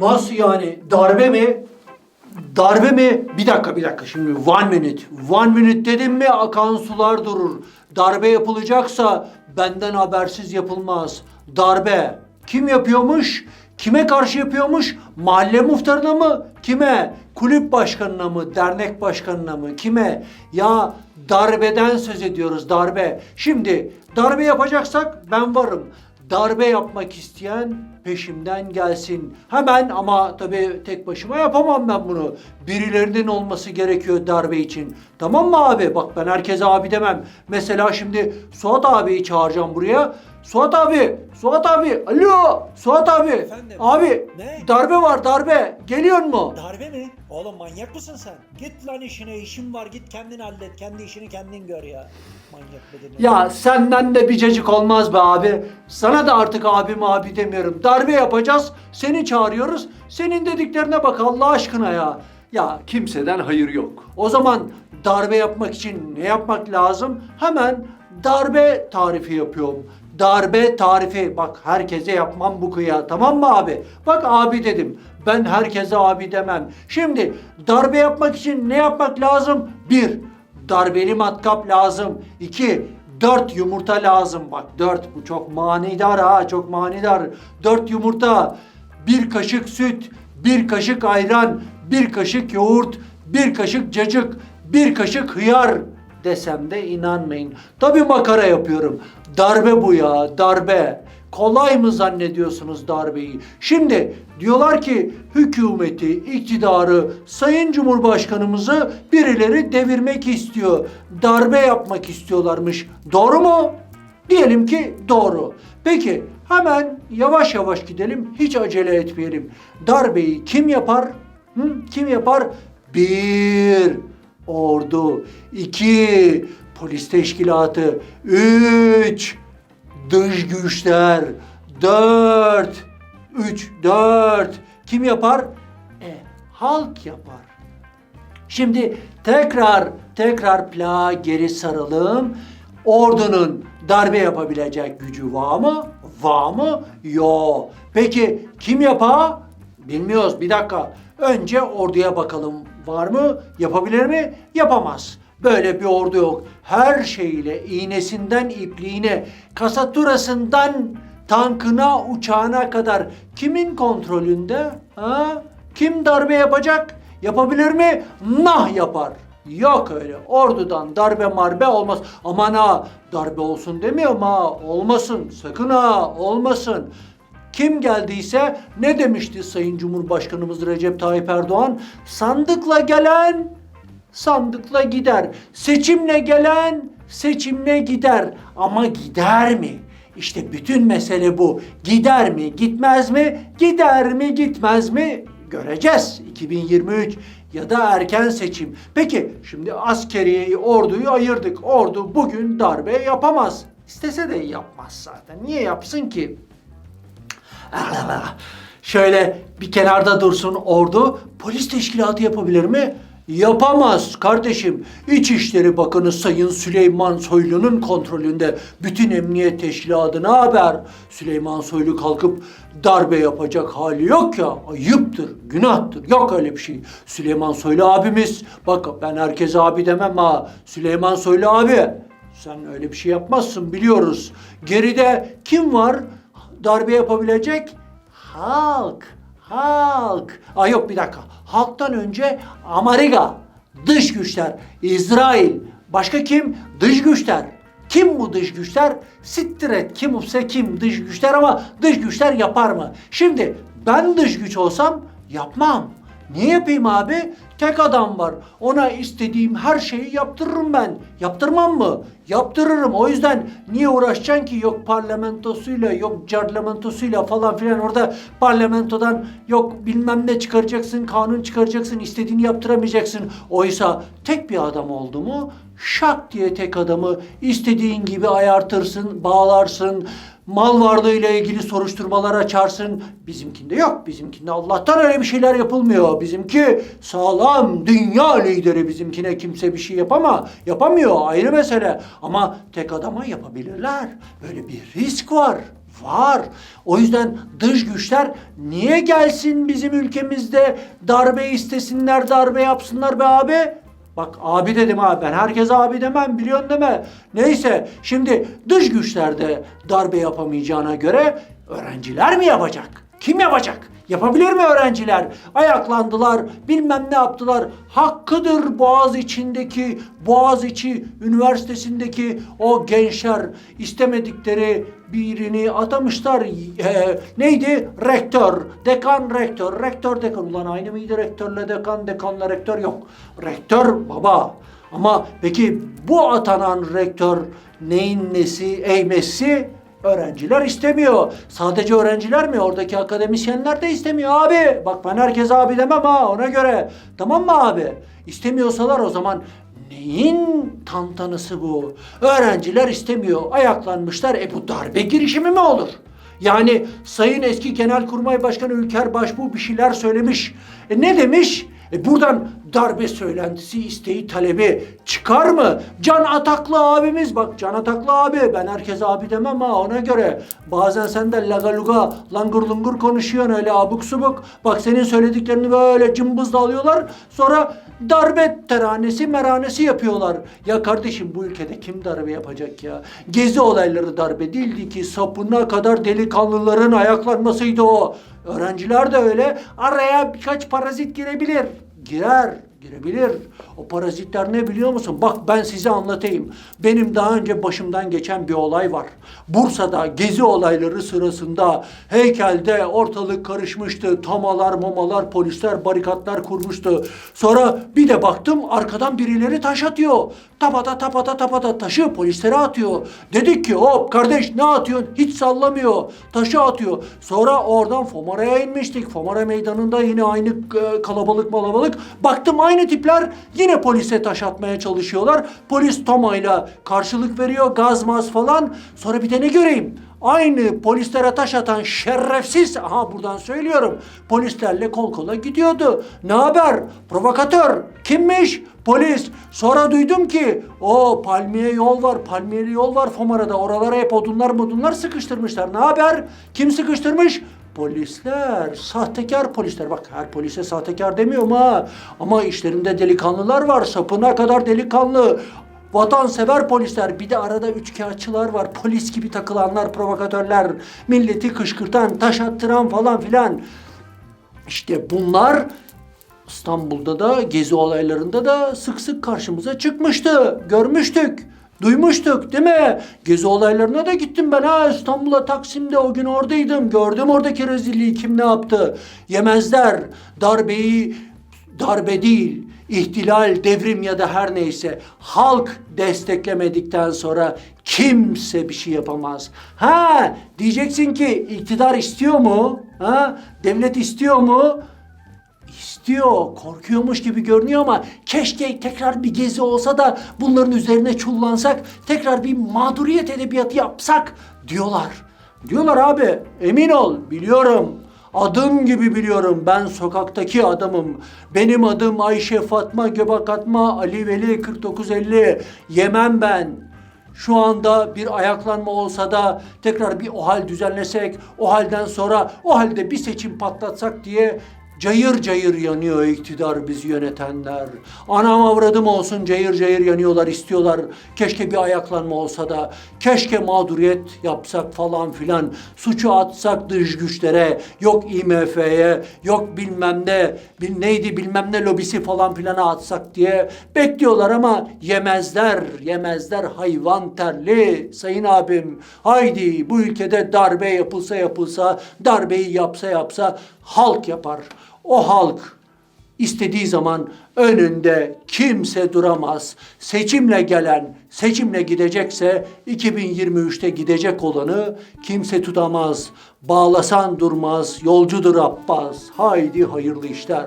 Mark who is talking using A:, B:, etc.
A: Nasıl yani? Darbe mi? Darbe mi? Bir dakika bir dakika şimdi one minute. One minute dedim mi akan sular durur. Darbe yapılacaksa benden habersiz yapılmaz. Darbe. Kim yapıyormuş? Kime karşı yapıyormuş? Mahalle muhtarına mı? Kime? Kulüp başkanına mı? Dernek başkanına mı? Kime? Ya darbeden söz ediyoruz darbe. Şimdi darbe yapacaksak ben varım. Darbe yapmak isteyen peşimden gelsin. Hemen ama tabii tek başıma yapamam ben bunu. Birilerinin olması gerekiyor darbe için. Tamam mı abi? Bak ben herkese abi demem. Mesela şimdi Suat abiyi çağıracağım buraya. Suat abi, Suat abi, alo, Suat abi.
B: Efendim?
A: Abi,
B: Ne?
A: darbe var darbe. Geliyor mu?
B: Darbe mi? Oğlum manyak mısın sen? Git lan işine işin var git kendin hallet. Kendi işini kendin gör ya. Manyak bedeni.
A: Ya senden de bir cacık olmaz be abi. Sana da artık abim abi demiyorum. Darbe yapacağız. Seni çağırıyoruz. Senin dediklerine bak Allah aşkına ya. Ya kimseden hayır yok. O zaman darbe yapmak için ne yapmak lazım? Hemen darbe tarifi yapıyorum. Darbe tarifi. Bak herkese yapmam bu kıya. Tamam mı abi? Bak abi dedim. Ben herkese abi demem. Şimdi darbe yapmak için ne yapmak lazım? Bir, Darbeli matkap lazım. 2. 4 yumurta lazım. Bak 4 bu çok manidar ha çok manidar. 4 yumurta, 1 kaşık süt, 1 kaşık ayran, 1 kaşık yoğurt, 1 kaşık cacık, 1 kaşık hıyar desem de inanmayın. Tabi makara yapıyorum. Darbe bu ya darbe. Kolay mı zannediyorsunuz darbeyi? Şimdi diyorlar ki hükümeti, iktidarı, Sayın Cumhurbaşkanımızı birileri devirmek istiyor. Darbe yapmak istiyorlarmış. Doğru mu? Diyelim ki doğru. Peki hemen yavaş yavaş gidelim. Hiç acele etmeyelim. Darbeyi kim yapar? Hı? Kim yapar? Bir, ordu. iki polis teşkilatı. Üç, dış güçler. Dört, üç, dört. Kim yapar? E, halk yapar. Şimdi tekrar tekrar plağa geri saralım. Ordunun darbe yapabilecek gücü var mı? Var mı? Yo. Peki kim yapar? Bilmiyoruz. Bir dakika. Önce orduya bakalım. Var mı? Yapabilir mi? Yapamaz. Böyle bir ordu yok. Her şeyiyle iğnesinden ipliğine, kasaturasından tankına, uçağına kadar kimin kontrolünde? Ha? Kim darbe yapacak? Yapabilir mi? Nah yapar. Yok öyle. Ordudan darbe marbe olmaz. Aman ha darbe olsun demiyorum ha. Olmasın. Sakın ha olmasın. Kim geldiyse ne demişti Sayın Cumhurbaşkanımız Recep Tayyip Erdoğan? Sandıkla gelen sandıkla gider. Seçimle gelen seçimle gider. Ama gider mi? İşte bütün mesele bu. Gider mi, gitmez mi? Gider mi, gitmez mi? Göreceğiz. 2023 ya da erken seçim. Peki şimdi askeriyeyi, orduyu ayırdık. Ordu bugün darbe yapamaz. İstese de yapmaz zaten. Niye yapsın ki? Şöyle bir kenarda dursun ordu. Polis teşkilatı yapabilir mi? Yapamaz kardeşim. İçişleri Bakanı Sayın Süleyman Soylu'nun kontrolünde bütün emniyet teşkilatına haber. Süleyman Soylu kalkıp darbe yapacak hali yok ya. Ayıptır, günahtır. Yok öyle bir şey. Süleyman Soylu abimiz. Bak ben herkese abi demem ha. Süleyman Soylu abi. Sen öyle bir şey yapmazsın biliyoruz. Geride kim var darbe yapabilecek? Halk. Halk. Aa yok bir dakika. Halktan önce Amerika. Dış güçler. İsrail. Başka kim? Dış güçler. Kim bu dış güçler? Siktir et. Kim olsa kim dış güçler ama dış güçler yapar mı? Şimdi ben dış güç olsam yapmam. Niye yapayım abi? Tek adam var. Ona istediğim her şeyi yaptırırım ben. Yaptırmam mı? Yaptırırım. O yüzden niye uğraşacaksın ki? Yok parlamentosuyla, yok parlamentosuyla falan filan orada parlamentodan yok bilmem ne çıkaracaksın, kanun çıkaracaksın, istediğini yaptıramayacaksın. Oysa tek bir adam oldu mu şak diye tek adamı istediğin gibi ayartırsın, bağlarsın, mal varlığıyla ilgili soruşturmalar açarsın. Bizimkinde yok. Bizimkinde Allah'tan öyle bir şeyler yapılmıyor. Bizimki sağlam dünya lideri bizimkine kimse bir şey yapama. Yapamıyor ayrı mesele. Ama tek adama yapabilirler. Böyle bir risk var. Var. O yüzden dış güçler niye gelsin bizim ülkemizde darbe istesinler, darbe yapsınlar be abi? Bak abi dedim ha ben herkese abi demem biliyorsun deme. Neyse şimdi dış güçler de darbe yapamayacağına göre öğrenciler mi yapacak? Kim yapacak? Yapabilir mi öğrenciler? Ayaklandılar, bilmem ne yaptılar. Hakkıdır Boğaz içindeki, Boğaz içi üniversitesindeki o gençler istemedikleri birini atamışlar. Ee, neydi? Rektör, dekan rektör, rektör dekan. Ulan aynı mıydı rektörle dekan, dekanla rektör yok. Rektör baba. Ama peki bu atanan rektör neyin nesi, eğmesi? Öğrenciler istemiyor. Sadece öğrenciler mi? Oradaki akademisyenler de istemiyor abi. Bak ben herkese abi demem ha ona göre. Tamam mı abi? İstemiyorsalar o zaman neyin tantanısı bu? Öğrenciler istemiyor. Ayaklanmışlar. E bu darbe girişimi mi olur? Yani Sayın eski Genelkurmay Başkanı Ülker Başbuğ bir şeyler söylemiş. E ne demiş? E buradan darbe söylentisi, isteği, talebi çıkar mı? Can Ataklı abimiz bak Can Ataklı abi ben herkese abi demem ha ona göre. Bazen sen de laga luga langur lungur konuşuyorsun öyle abuk subuk. Bak senin söylediklerini böyle cımbızla alıyorlar sonra darbe teranesi meranesi yapıyorlar. Ya kardeşim bu ülkede kim darbe yapacak ya? Gezi olayları darbe değildi ki sapına kadar delikanlıların ayaklanmasıydı o. Öğrenciler de öyle. Araya birkaç parazit girebilir. Girer, girebilir. O parazitler ne biliyor musun? Bak ben size anlatayım. Benim daha önce başımdan geçen bir olay var. Bursa'da gezi olayları sırasında heykelde ortalık karışmıştı. Tamalar, mamalar, polisler barikatlar kurmuştu. Sonra bir de baktım arkadan birileri taş atıyor. Tapata tapata tapata taşı polislere atıyor. Dedik ki hop kardeş ne atıyorsun? Hiç sallamıyor. Taşı atıyor. Sonra oradan Fomara'ya inmiştik. Fomara meydanında yine aynı e, kalabalık malabalık. Baktım aynı tipler yine polise taş atmaya çalışıyorlar. Polis tomayla karşılık veriyor. Gaz maz falan. Sonra bir de ne göreyim? Aynı polislere taş atan şerefsiz, aha buradan söylüyorum, polislerle kol kola gidiyordu. Ne haber? Provokatör. Kimmiş? Polis. Sonra duydum ki o palmiye yol var, palmiyeli yol var Fomara'da. Oralara hep odunlar modunlar sıkıştırmışlar. Ne haber? Kim sıkıştırmış? Polisler, sahtekar polisler. Bak her polise sahtekar demiyorum ha. Ama işlerinde delikanlılar var, sapına kadar delikanlı. Vatansever polisler, bir de arada üçkağıtçılar var. Polis gibi takılanlar, provokatörler, milleti kışkırtan, taş attıran falan filan. İşte bunlar İstanbul'da da gezi olaylarında da sık sık karşımıza çıkmıştı. Görmüştük. Duymuştuk değil mi? Gezi olaylarına da gittim ben ha İstanbul'a Taksim'de o gün oradaydım. Gördüm oradaki rezilliği kim ne yaptı. Yemezler. Darbeyi darbe değil, ihtilal, devrim ya da her neyse halk desteklemedikten sonra kimse bir şey yapamaz. Ha diyeceksin ki iktidar istiyor mu? Ha devlet istiyor mu? İstiyor, korkuyormuş gibi görünüyor ama keşke tekrar bir gezi olsa da bunların üzerine çullansak, tekrar bir mağduriyet edebiyatı yapsak diyorlar. Diyorlar abi, emin ol, biliyorum. Adım gibi biliyorum ben sokaktaki adamım. Benim adım Ayşe Fatma Göbek Ali Veli 4950. Yemem ben. Şu anda bir ayaklanma olsa da tekrar bir o hal düzenlesek, o halden sonra o halde bir seçim patlatsak diye cayır cayır yanıyor iktidar bizi yönetenler. Anam avradım olsun cayır cayır yanıyorlar istiyorlar. Keşke bir ayaklanma olsa da, keşke mağduriyet yapsak falan filan. Suçu atsak dış güçlere, yok IMF'ye, yok bilmem ne, bil, neydi bilmem ne lobisi falan filana atsak diye bekliyorlar ama yemezler, yemezler hayvan terli. Sayın abim, haydi bu ülkede darbe yapılsa yapılsa, darbeyi yapsa yapsa halk yapar. O halk istediği zaman önünde kimse duramaz. Seçimle gelen, seçimle gidecekse 2023'te gidecek olanı kimse tutamaz. Bağlasan durmaz, yolcudur Abbas. Haydi hayırlı işler.